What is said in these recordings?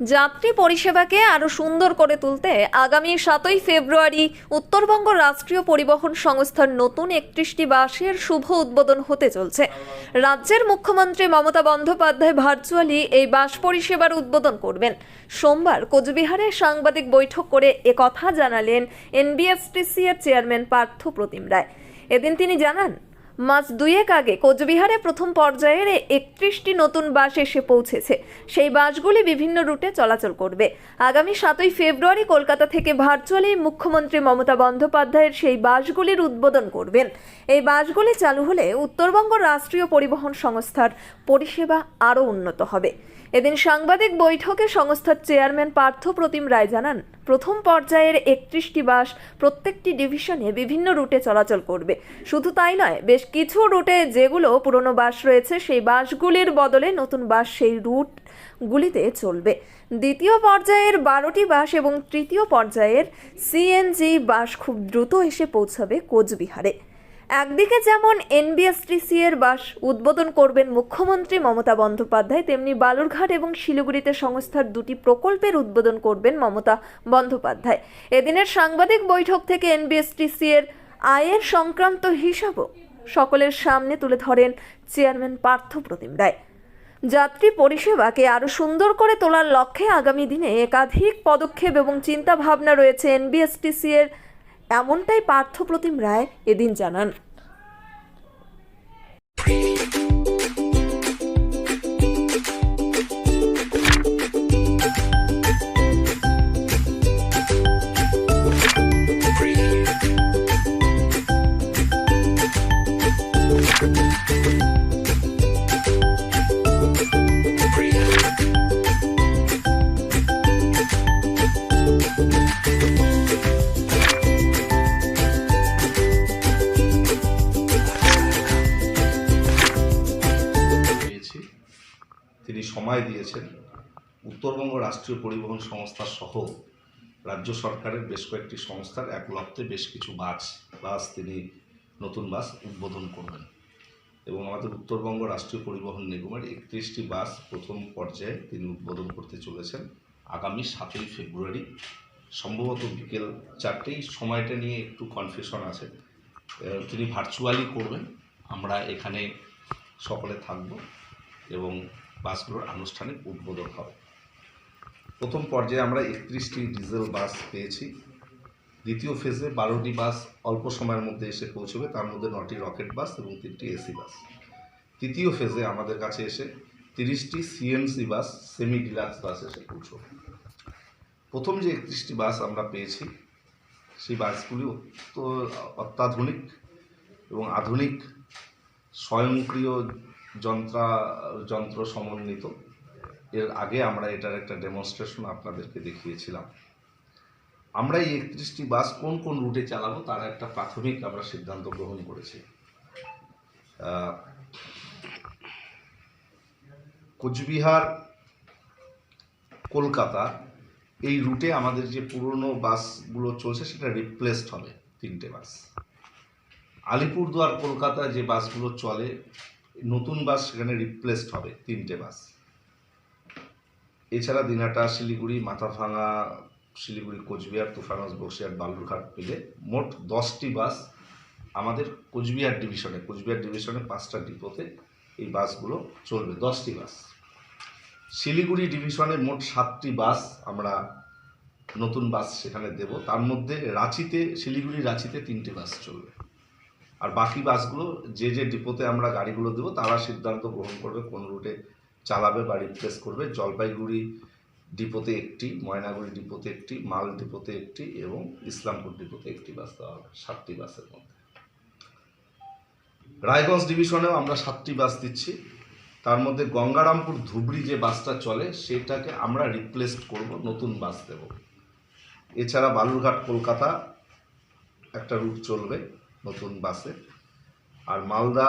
যাত্রী পরিষেবাকে আরও সুন্দর করে তুলতে আগামী সাতই ফেব্রুয়ারি উত্তরবঙ্গ রাষ্ট্রীয় পরিবহন সংস্থার নতুন একত্রিশটি বাসের শুভ উদ্বোধন হতে চলছে। রাজ্যের মুখ্যমন্ত্রী মমতা বন্দ্যোপাধ্যায় ভার্চুয়ালি এই বাস পরিষেবার উদ্বোধন করবেন। সোমবার কোচবিহারে সাংবাদিক বৈঠক করে একথা জানালেন এনবিএফটিসি এর চেয়ারম্যান পার্থ প্রতিম রায়। এদিন তিনি জানান মাস দুয়েক আগে কোচবিহারে প্রথম পর্যায়ের একত্রিশটি নতুন বাস এসে পৌঁছেছে। সেই বাসগুলি বিভিন্ন রুটে চলাচল করবে। আগামী সাতই ফেব্রুয়ারি কলকাতা থেকে ভার্চুয়ালি মুখ্যমন্ত্রী মমতা বন্দ্যোপাধ্যায়ের সেই বাসগুলির উদ্বোধন করবেন। এই বাসগুলি চালু হলে উত্তরবঙ্গ রাষ্ট্রীয় পরিবহন সংস্থার পরিষেবা আরও উন্নত হবে। এদিন সাংবাদিক বৈঠকে সংস্থার চেয়ারম্যান পার্থ প্রতিম রায় জানান প্রথম পর্যায়ের একত্রিশটি বাস প্রত্যেকটি ডিভিশনে বিভিন্ন রুটে চলাচল করবে। শুধু তাই নয়, বেশ কিছু রুটে যেগুলো পুরনো বাস রয়েছে, সেই বাসগুলির বদলে নতুন বাস সেই রুটগুলিতে চলবে। দ্বিতীয় পর্যায়ের বারোটি বাস এবং তৃতীয় পর্যায়ের সিএনজি বাস খুব দ্রুত এসে পৌঁছাবে কোচবিহারে। একদিকে যেমন এনবিএসটিসি এর বাস উদ্বোধন করবেন মুখ্যমন্ত্রী মমতা বন্দ্যোপাধ্যায়, তেমনি বালুরঘাট এবং শিলিগুড়িতে সংস্থার দুটি প্রকল্পের উদ্বোধন করবেন মমতা বন্দ্যোপাধ্যায়। এদিনের সাংবাদিক বৈঠক থেকে এনবিএসটিসি এর আয়ের সংক্রান্ত হিসাবও সকলের সামনে তুলে ধরেন চেয়ারম্যান পার্থ প্রতিম রায়। যাত্রী পরিষেবাকে আরও সুন্দর করে তোলার লক্ষ্যে আগামী দিনে একাধিক পদক্ষেপ এবং চিন্তা ভাবনা রয়েছে এনবিএসটিসি এর এমনটাই পার্থপ্রতিম রায় এদিন জানান। সময় দিয়েছেন উত্তরবঙ্গ রাষ্ট্রীয় পরিবহন সংস্থা সহ রাজ্য সরকারের বেশ কয়েকটি সংস্থার এক লক্ষ্যে বেশ কিছু বাস বাস তিনি নতুন বাস উদ্বোধন করবেন। এবং আমাদের উত্তরবঙ্গ রাষ্ট্রীয় পরিবহন নিগমের একত্রিশটি বাস প্রথম পর্যায়ে তিনি উদ্বোধন করতে চলেছেন আগামী সাতই ফেব্রুয়ারি। সম্ভবত বিকেল চারটেই। সময়টা নিয়ে একটু কনফিউশন আছে। তিনি ভার্চুয়ালি করবেন। আমরা এখানে সকলে থাকব এবং বাসগুলোর আনুষ্ঠানিক উদ্বোধন হবে। প্রথম পর্যায়ে আমরা একত্রিশটি ডিজেল বাস পেয়েছি। দ্বিতীয় ফেজে বারোটি বাস অল্প সময়ের মধ্যে এসে পৌঁছবে, তার মধ্যে নটি রকেট বাস এবং তিনটি এসি বাস। তৃতীয় ফেজে আমাদের কাছে এসে তিরিশটি CMC bus semi deluxe bus এসে পৌঁছবে। প্রথম যে একত্রিশটি বাস আমরা পেয়েছি, সেই বাসগুলি অত্য, অত্যাধুনিক এবং আধুনিক, স্বয়ংক্রিয় যন্ত্রা, যন্ত্র সমন্বিত। এর আগে আমরা এটার একটা ডেমনস্ট্রেশন আপনাদেরকে দেখিয়েছিলাম। আমরা এই একত্রিশটি বাস কোন কোন রুটে চালাবো তার একটা প্রাথমিক আমরা সিদ্ধান্ত গ্রহণ করেছি। কোচবিহার, কলকাতা, এই রুটে আমাদের যে পুরনো বাসগুলো চলছে সেটা রিপ্লেসড হবে তিনটে বাস। আলিপুরদুয়ার, কলকাতা যে বাসগুলো চলে নতুন বাস সেখানে রিপ্লেসড হবে, তিনটে বাস। এছাড়া দিনাটা শিলিগুড়ি, মাথাভাঙা, শিলিগুড়ি, কোচবিহার তুফানগঞ্জ বক্সিয়ার বালুরঘাট মিলে মোট দশটি বাস আমাদের কোচবিহার ডিভিশনে কোচবিহার ডিভিশনে পাঁচটা ডিপোতে এই বাসগুলো চলবে, দশটি বাস। শিলিগুড়ি ডিভিশনে মোট সাতটি বাস আমরা নতুন বাস সেখানে দেব। তার মধ্যে রাঁচিতে, শিলিগুড়ি রাঁচিতে তিনটি বাস চলবে। আর বাকি বাসগুলো যে যে ডিপোতে আমরা গাড়িগুলো দেবো, তারা সিদ্ধান্ত গ্রহণ করবে কোন রুটে চালাবে বা রিপ্লেস করবে। জলপাইগুড়ি ডিপোতে একটি, ময়নাগুড়ি ডিপোতে একটি, মাল ডিপোতে একটি এবং ইসলামপুর ডিপোতে একটি বাস দেওয়া হবে, সাতটি বাসের মধ্যে। রায়গঞ্জ ডিভিশনেও আমরা সাতটি বাস দিচ্ছি। তার মধ্যে গঙ্গারামপুর ধুবড়ি যে বাসটা চলে, সেটাকে আমরা রিপ্লেস করব, নতুন বাস দেব। এছাড়া বালুরঘাট কলকাতা একটা রুট চলবে। নতুন বাসে। আর মালদা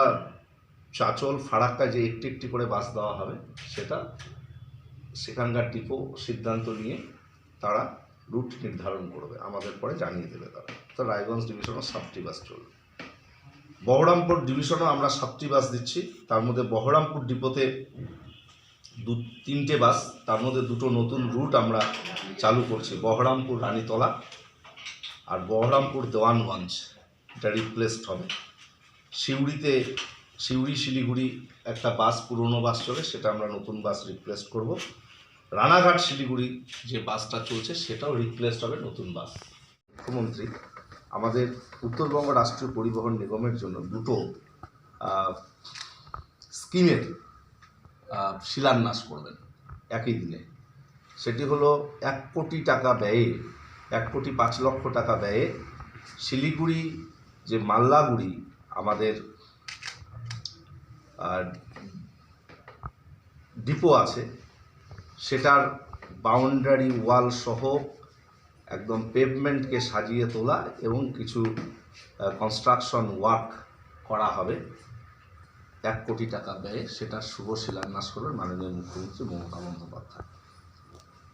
চাচল ফারাক্কা যে একটি একটি করে বাস দেওয়া হবে, সেটা সেখানকার ডিপো সিদ্ধান্ত নিয়ে তারা রুট নির্ধারণ করবে, আমাদের পরে জানিয়ে দেবে তারা। তো রায়গঞ্জ ডিভিশনও সাতটি বাস চলবে। বহরমপুর ডিভিশনও আমরা সাতটি বাস দিচ্ছি, তার মধ্যে বহরমপুর ডিপোতে দু, তিনটে বাস, তার মধ্যে দুটো নতুন রুট আমরা চালু করছি, বহরমপুর রানীতলা আর বহরমপুর দেওয়ানগঞ্জ। এটা রিপ্লেসড হবে। সিউড়িতে, সিউড়ি, শিলিগুড়ি একটা বাস, পুরনো বাস চলে, সেটা আমরা নতুন বাস রিপ্লেস করব। রানাঘাট, শিলিগুড়ি যে বাসটা চলছে, সেটাও রিপ্লেসড হবে নতুন বাস। মুখ্যমন্ত্রী, আমাদের উত্তরবঙ্গ রাষ্ট্রীয় পরিবহন নিগমের জন্য দুটো স্কিমের শিলান্যাস করবেন একই দিনে। সেটি হলো এক কোটি টাকা ব্যয়ে, এক কোটি পাঁচ লক্ষ টাকা ব্যয়ে শিলিগুড়ি যে মাল্লাগুড়ি আমাদের ডিপো আছে, সেটার বাউন্ডারি ওয়াল সহ একদম পেভমেন্টকে সাজিয়ে তোলা এবং কিছু কনস্ট্রাকশন ওয়ার্ক করা হবে। এক কোটি টাকা ব্যয়ে সেটা শুভ শিলান্যাস করবেন মাননীয় মুখ্যমন্ত্রী মমতা বন্দ্যোপাধ্যায়।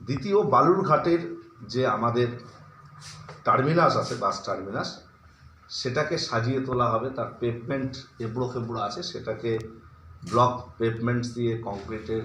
দ্বিতীয় বালুরঘাটের যে আমাদের টার্মিনাস আছে বাস টার্মিনাস সেটাকে সাজিয়ে তোলা হবে তার পেভমেন্ট এবড়ো খেবড়ো আছে সেটাকে ব্লক পেভমেন্টস দিয়ে কংক্রিটের